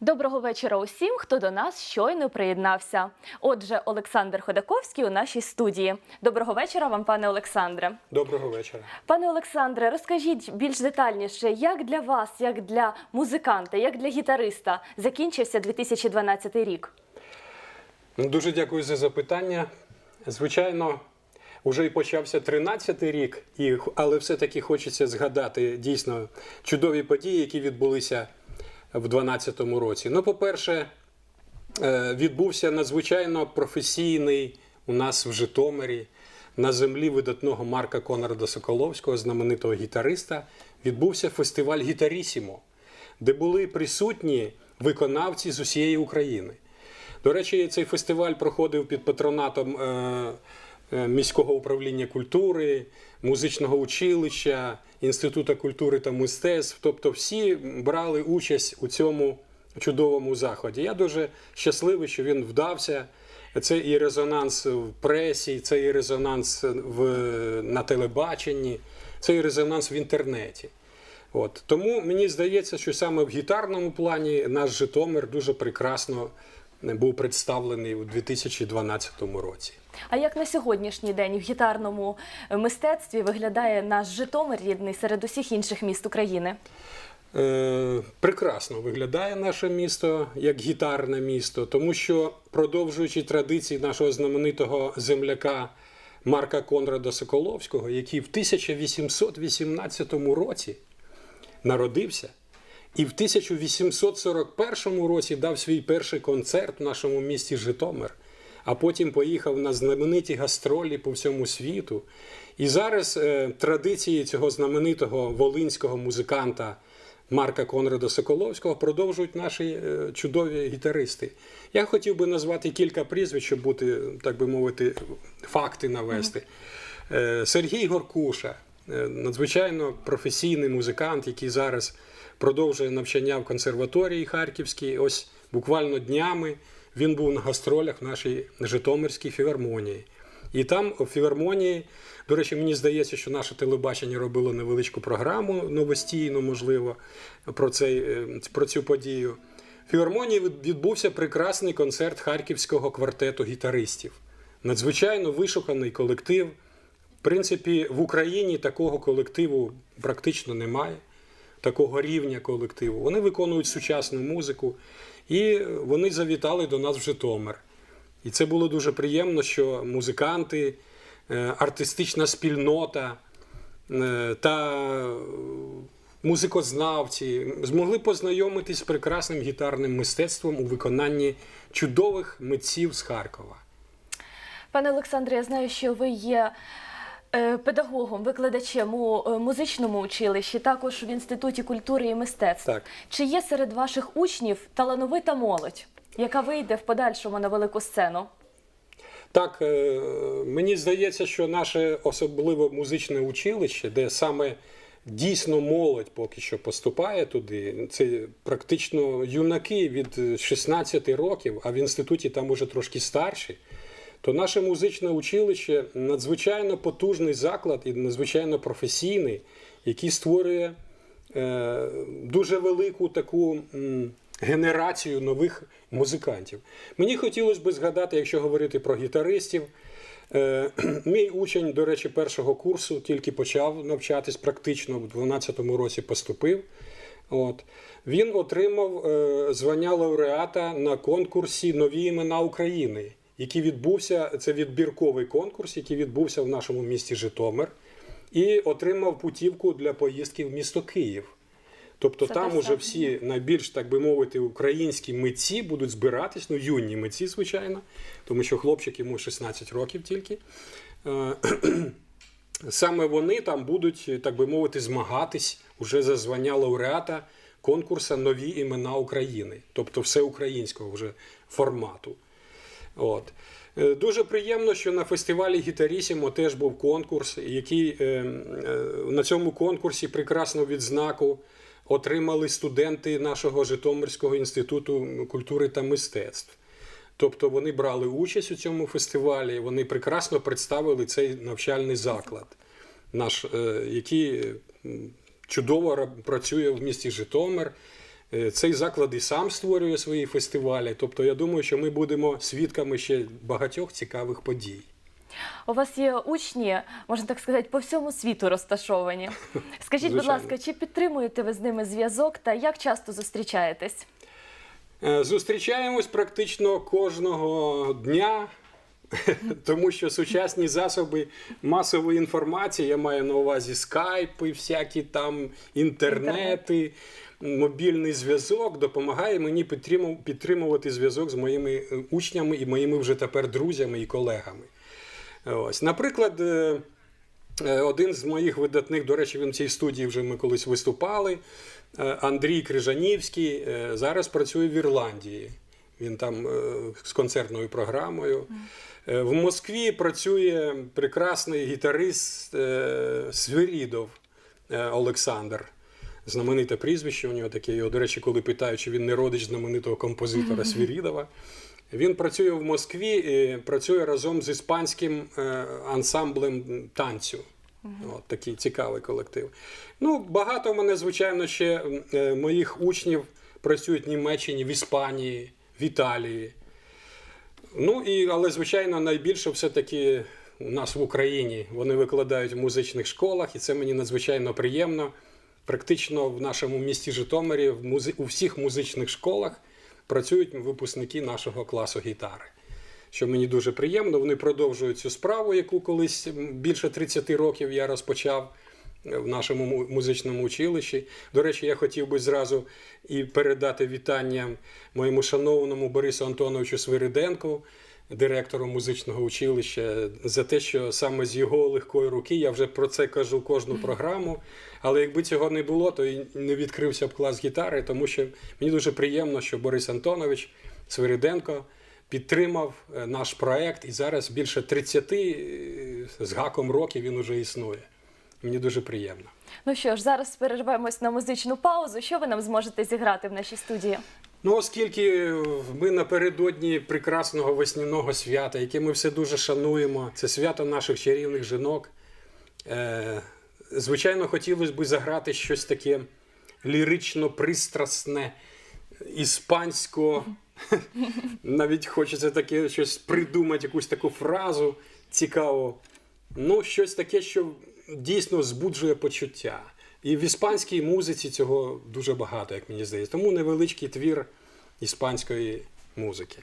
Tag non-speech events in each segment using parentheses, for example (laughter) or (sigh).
Доброго вечора усім, хто до нас щойно приєднався. Отже, Олександр Ходаковський у нашій студії. Доброго вечора вам, пане Олександре. Доброго вечора. Пане Олександре, розкажіть більш детальніше, як для вас, як для музиканта, як для гітариста закінчився 2012 рік? Ну, Дуже дякую за запитання. Звичайно, вже і почався 13-й рік, і, але все-таки хочеться згадати дійсно чудові події, які відбулися в 2012 році. Ну, по-перше, е, відбувся надзвичайно професійний у нас в Житомирі на землі видатного Марка Конрада Соколовського, знаменитого гітариста, відбувся фестиваль Гітарісімо, де були присутні виконавці з усієї України. До речі, цей фестиваль проходив під патронатом е, міського управління культури, музичного училища, Інституту культури та мистецтв. Тобто всі брали участь у цьому чудовому заході. Я дуже щасливий, що він вдався. Це і резонанс в пресі, це і резонанс в, на телебаченні, це і резонанс в інтернеті. От. Тому мені здається, що саме в гітарному плані наш Житомир дуже прекрасно був представлений у 2012 році. А як на сьогоднішній день в гітарному мистецтві виглядає наш Житомир рідний серед усіх інших міст України? Е, прекрасно виглядає наше місто як гітарне місто, тому що продовжуючи традиції нашого знаменитого земляка Марка Конрада Соколовського, який в 1818 році народився, і в 1841 році дав свій перший концерт в нашому місті Житомир, а потім поїхав на знамениті гастролі по всьому світу. І зараз е, традиції цього знаменитого волинського музиканта Марка Конрада Соколовського продовжують наші е, чудові гітаристи. Я хотів би назвати кілька прізвищ, щоб бути, так би мовити, факти навести. Е, Сергій Горкуша, е, надзвичайно професійний музикант, який зараз продовжує навчання в консерваторії Харківській. Ось буквально днями він був на гастролях в нашій Житомирській філармонії. І там у філармонії, до речі, мені здається, що наше телебачення робило невеличку програму новостійну, можливо, про, цей, е, про цю подію. В філармонії відбувся прекрасний концерт харківського квартету гітаристів. Надзвичайно вишуканий колектив. В принципі, в Україні такого колективу практично немає, такого рівня колективу. Вони виконують сучасну музику, і вони завітали до нас в Житомир. І це було дуже приємно, що музиканти, е, артистична спільнота е, та музикознавці змогли познайомитись з прекрасним гітарним мистецтвом у виконанні чудових митців з Харкова. Пане Олександре, я знаю, що ви є педагогом, викладачем у е, музичному училищі, також в Інституті культури і мистецтв. Так. Чи є серед ваших учнів талановита молодь, яка вийде в подальшому на велику сцену? Так, е, мені здається, що наше особливо музичне училище, де саме дійсно молодь поки що поступає туди, це практично юнаки від 16 років, а в інституті там уже трошки старші. То наше музичне училище надзвичайно потужний заклад і надзвичайно професійний, який створює е, дуже велику таку генерацію нових музикантів. Мені хотілося б згадати, якщо говорити про гітаристів. Е, (clears throat) мій учень, до речі, першого курсу тільки почав навчатись практично в 12-му році поступив. От. Він отримав е, звання лауреата на конкурсі Нові імена України, який відбувся, це відбірковий конкурс, який відбувся в нашому місті Житомир, і отримав путівку для поїздки в місто Київ. Тобто Це там уже всі найбільш, так би мовити, українські митці будуть збиратись, ну юні митці, звичайно, тому що хлопчик йому 16 років тільки. Е, (clears throat) Саме вони там будуть, так би мовити, змагатись уже за звання лауреата конкурсу Нові імена України, тобто всеукраїнського вже формату. От. Е, Дуже приємно, що на фестивалі Гітарісімо теж був конкурс, який е, е, на цьому конкурсі прекрасну відзнаку отримали студенти нашого Житомирського інституту культури та мистецтв. Тобто вони брали участь у цьому фестивалі, вони прекрасно представили цей навчальний заклад, наш, який чудово працює в місті Житомир. Е, Цей заклад і сам створює свої фестивалі. Тобто, я думаю, що ми будемо свідками ще багатьох цікавих подій. У вас є учні, можна так сказати, по всьому світу розташовані. (laughs) Скажіть, будь ласка, чи підтримуєте ви з ними зв'язок та як часто зустрічаєтесь? Е, Зустрічаємось практично кожного дня, (laughs) тому що сучасні засоби масової інформації, я маю на увазі скайпи, всякі там інтернети, мобільний зв'язок допомагає мені підтримувати зв'язок з моїми е, учнями і моїми вже тепер друзями і колегами. Ось, наприклад, е, е, один з моїх видатних, до речі, він в цій студії вже ми колись виступали. Андрій Крижанівський зараз працює в Ірландії. Він там з концертною програмою. В Москві працює прекрасний гітарист Свирідов Олександр. Знамените прізвище у нього таке. Його, до речі, коли питають, чи він не родич знаменитого композитора Свірідова. Він працює в Москві і працює разом з іспанським е, ансамблем танцю. От такий цікавий колектив. Ну, багато в мене, звичайно, ще е, моїх учнів працюють в Німеччині, в Іспанії, в Італії. Ну і але звичайно найбільше все-таки у нас в Україні вони викладають в музичних школах, і це мені надзвичайно приємно. Практично в нашому місті Житомирі у всіх музичних школах працюють випускники нашого класу гітари. Що мені дуже приємно, вони продовжують цю справу, яку колись більше 30 років я розпочав е, в нашому музичному училищі. До речі, я хотів би зразу і передати вітання моєму шановному Борису Антоновичу Свириденку, директору музичного училища, за те, що саме з його легкої руки я вже про це кажу кожну програму. Але якби цього не було, то і не відкрився б клас гітари, тому що мені дуже приємно, що Борис Антонович Свириденко підтримав е, наш проект, і зараз більше 30 е, з гаком років він уже існує. Мені дуже приємно. Ну що ж, зараз перервемось на музичну паузу. Що ви нам зможете зіграти в нашій студії? Ну, оскільки ми напередодні прекрасного весняного свята, яке ми все дуже шануємо, це свято наших чарівних жінок. Е, звичайно, хотілося б заграти щось таке лірично пристрасне, іспансько. (laughs) Навіть хочеться таке щось придумати, якусь таку фразу цікаву. Ну, щось таке, що дійсно збуджує почуття. І в іспанській музиці цього дуже багато, як мені здається. Тому невеличкий твір іспанської музики.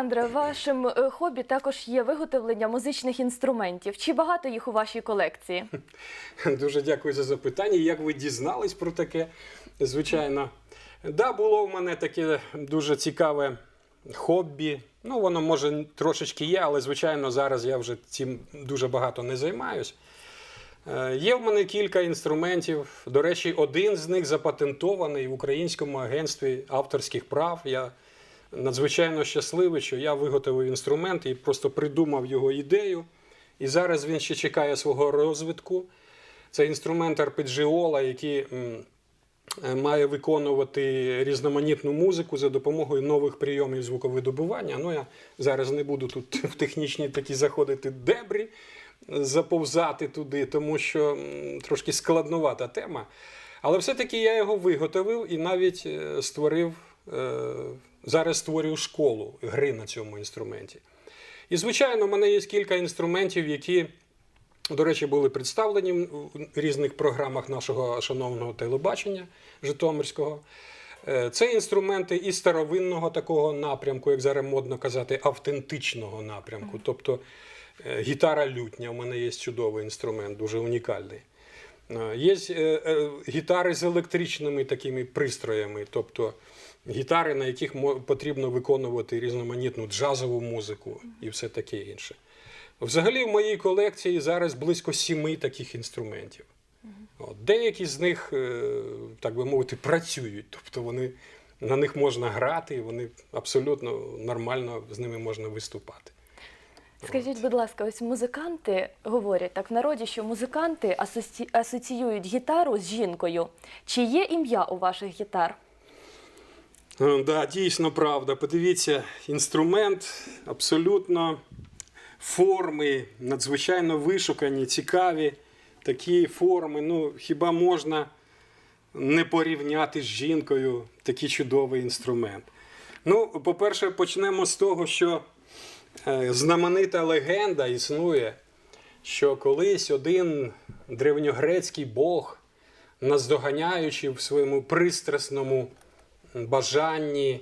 Олександре, вашим е, хобі також є виготовлення музичних інструментів. Чи багато їх у вашій колекції? (laughs) Дуже дякую за запитання. Як ви дізнались про таке? Звичайно. Да, було в мене таке дуже цікаве хобі. Ну, воно може трошечки є, але звичайно зараз я вже цим дуже багато не займаюсь. Е, Є в мене кілька інструментів. До речі, один з них запатентований в Українському агентстві авторських прав. Я надзвичайно щасливий, що я виготовив інструмент і просто придумав його ідею. І зараз він ще чекає свого розвитку. Це інструмент арпеджіола, який е, має виконувати різноманітну музику за допомогою нових прийомів звуковидобування. Ну, я зараз не буду тут (laughs) в технічні такі заходити дебрі, заповзати туди, тому що трошки складнувата тема. Але все-таки я його виготовив і навіть е, створив, е, зараз створюю школу гри на цьому інструменті. І, звичайно, в мене є кілька інструментів, які, до речі, були представлені в різних програмах нашого шановного телебачення Житомирського. Е, Це інструменти і старовинного такого напрямку, як зараз модно казати, автентичного напрямку. Тобто е, гітара лютня, у мене є чудовий інструмент, дуже унікальний. Е, Є е, е, гітари з електричними такими пристроями, тобто гітари, на яких потрібно виконувати різноманітну джазову музику і все таке інше. Взагалі, в моїй колекції зараз близько сіми таких інструментів. От, деякі з них, так би мовити, працюють, тобто вони, на них можна грати, і вони абсолютно нормально з ними можна виступати. Скажіть, будь ласка, ось музиканти говорять так в народі, що музиканти асоці... асоціюють гітару з жінкою. Чи є ім'я у ваших гітар? Е, Да, дійсно правда. Подивіться, інструмент абсолютно форми, надзвичайно вишукані, цікаві такі форми. Ну, хіба можна не порівняти з жінкою такий чудовий інструмент? Ну, по-перше, почнемо з того, що знаменита легенда існує, що колись один древньогрецький бог, наздоганяючи в своєму пристрасному бажанні,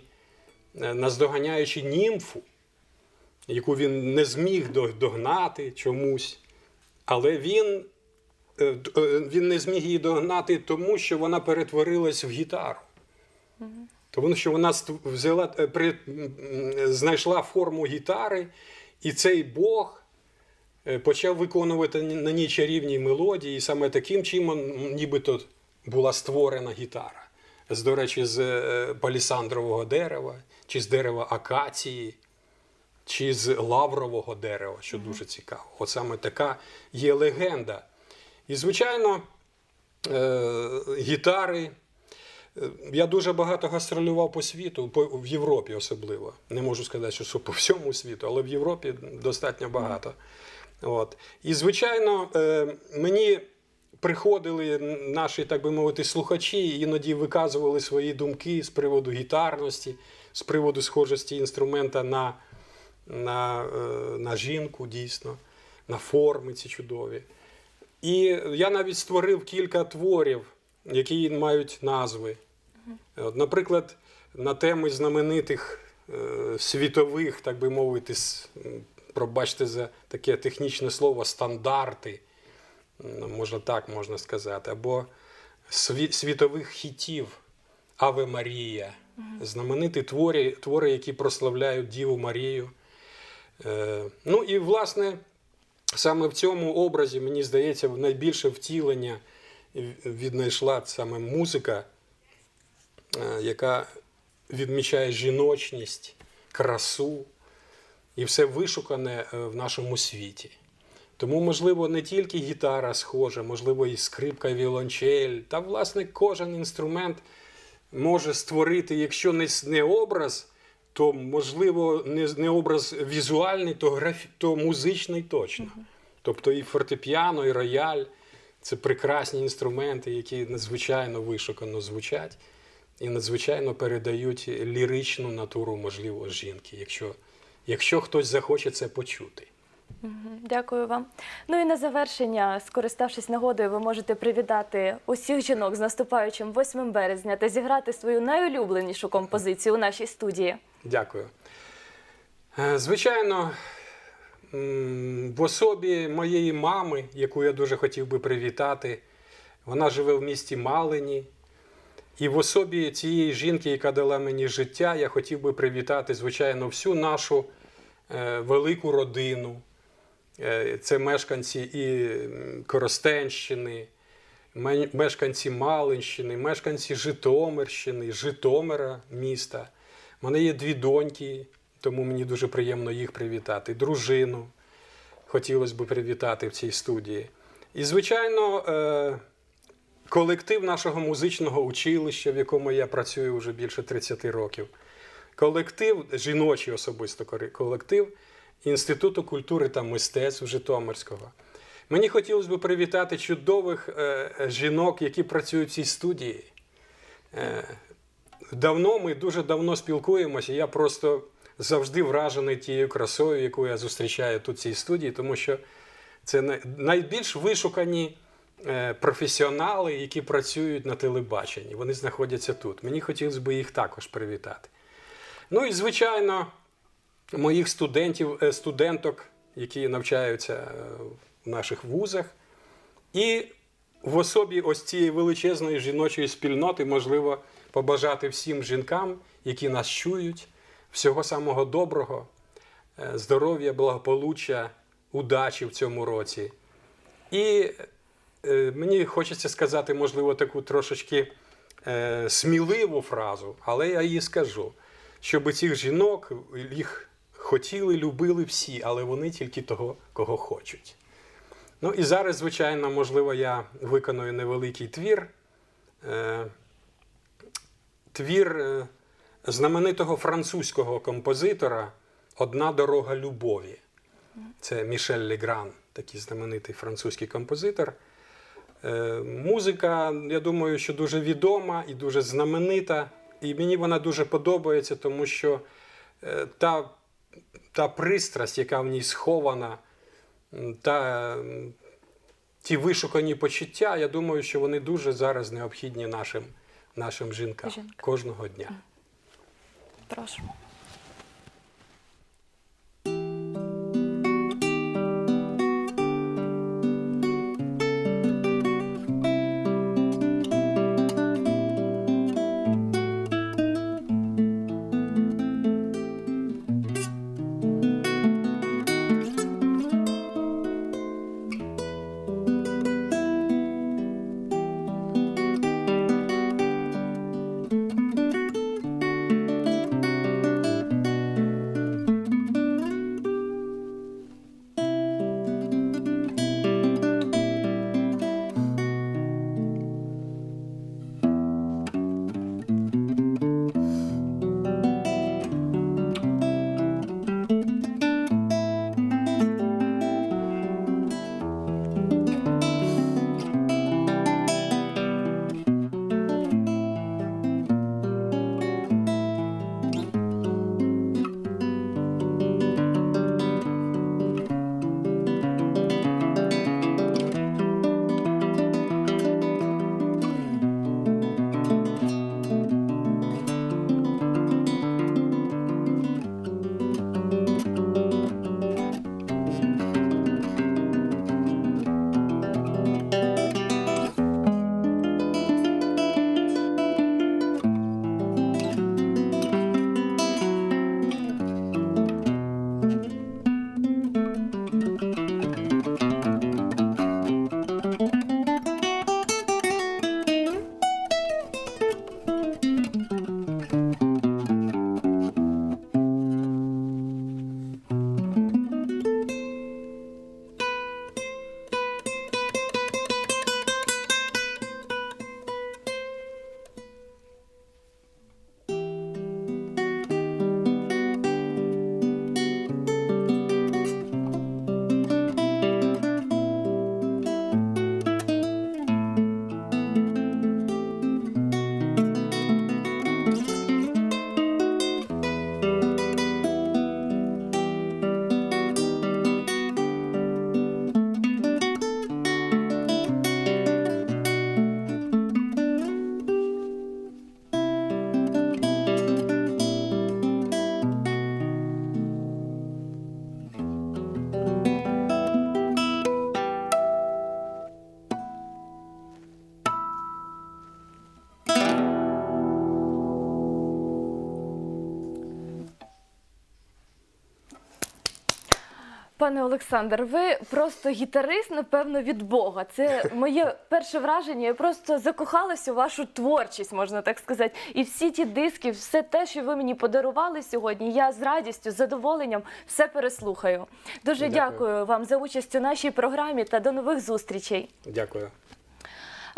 е, наздоганяючи німфу, яку він не зміг догнати чомусь, але він, е, е, він не зміг її догнати, тому що вона перетворилась в гітару. Тому що вона взяла, е, при, знайшла форму гітари, і цей Бог е, почав виконувати на ній чарівні мелодії, і саме таким чином нібито була створена гітара. З, до речі, з е, палісандрового дерева, чи з дерева акації, чи з лаврового дерева, що дуже цікаво. От саме така є легенда. І, звичайно, гітари. Е, Я дуже багато гастролював по світу, по, в Європі особливо. Не можу сказати, що, по всьому світу, але в Європі достатньо багато. От. І, звичайно, е, мені приходили наші, так би мовити, слухачі, іноді виказували свої думки з приводу гітарності, з приводу схожості інструмента на, на, е, на жінку, дійсно, на форми ці чудові. І я навіть створив кілька творів, які мають назви. От, наприклад, на теми знаменитих е, світових, так би мовити, пробачте за таке технічне слово, стандарти, можна так можна сказати, або світових хітів Аве Марія, знамениті твори, твори, які прославляють Діву Марію. Е, ну і, власне, саме в цьому образі, мені здається, найбільше втілення віднайшла саме музика, е, яка відмічає жіночність, красу і все вишукане е, в нашому світі. Тому, можливо, не тільки гітара схожа, можливо, і скрипка, і віолончель, та, власне, кожен інструмент може створити, якщо не, образ, то, можливо, не, не образ візуальний, то, графі, то музичний точно. Тобто і фортепіано, і рояль це прекрасні інструменти, які надзвичайно вишукано звучать і надзвичайно передають ліричну натуру, можливо, жінки, якщо, якщо хтось захоче це почути. Дякую вам. Ну і на завершення, скориставшись нагодою, ви можете привітати усіх жінок з наступаючим 8 березня та зіграти свою найулюбленішу композицію у нашій студії. Дякую. Е, Звичайно, в особі моєї мами, яку я дуже хотів би привітати, вона живе в місті Малині. І в особі цієї жінки, яка дала мені життя, я хотів би привітати, звичайно, всю нашу е, велику родину, Е, Це мешканці і Коростенщини, мешканці Малинщини, мешканці Житомирщини, Житомира міста. У мене є дві доньки, тому мені дуже приємно їх привітати. Дружину хотілося б привітати в цій студії. І, звичайно, е, колектив нашого музичного училища, в якому я працюю вже більше 30 років. Колектив, жіночий особисто колектив Інституту культури та мистецтв Житомирського. Мені хотілося б привітати чудових е, жінок, які працюють в цій студії. Е, давно ми дуже давно спілкуємося. Я просто завжди вражений тією красою, яку я зустрічаю тут в цій студії, тому що це найбільш вишукані е, професіонали, які працюють на телебаченні. Вони знаходяться тут. Мені хотілося б їх також привітати. Ну і звичайно, моїх студентів, е, студенток, які навчаються е, в наших вузах. І в особі ось цієї величезної жіночої спільноти можливо побажати всім жінкам, які нас чують, всього самого доброго, е, здоров'я, благополуччя, удачі в цьому році. І е, мені хочеться сказати, можливо, таку трошечки е, сміливу фразу, але я її скажу, щоб цих жінок їх хотіли, любили всі, але вони тільки того, кого хочуть. Ну і зараз, звичайно, можливо, я виконую невеликий твір. Е, твір е, знаменитого французького композитора Одна дорога любові. Це Мішель Легран, такий знаменитий французький композитор. Е, Музика, я думаю, що дуже відома і дуже знаменита. І мені вона дуже подобається, тому що е, та, та пристрасть, яка в ній схована, та ті вишукані почуття, я думаю, що вони дуже зараз необхідні нашим, нашим жінкам Жінкам. кожного дня. Прошу. Пане Олександр, ви просто гітарист, напевно, від Бога. Це моє перше враження. Я просто закохалась у вашу творчість, можна так сказати. І всі ті диски, все те, що ви мені подарували сьогодні, я з радістю, з задоволенням все переслухаю. Дуже Дякую. дякую вам за участь у нашій програмі та до нових зустрічей. Дякую.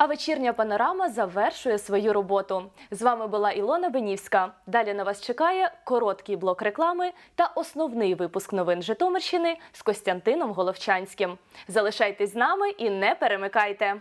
А вечірня панорама завершує свою роботу. З вами була Ілона Бенівська. Далі на вас чекає короткий блок реклами та основний випуск новин Житомирщини з Костянтином Головчанським. Залишайтесь з нами і не перемикайте.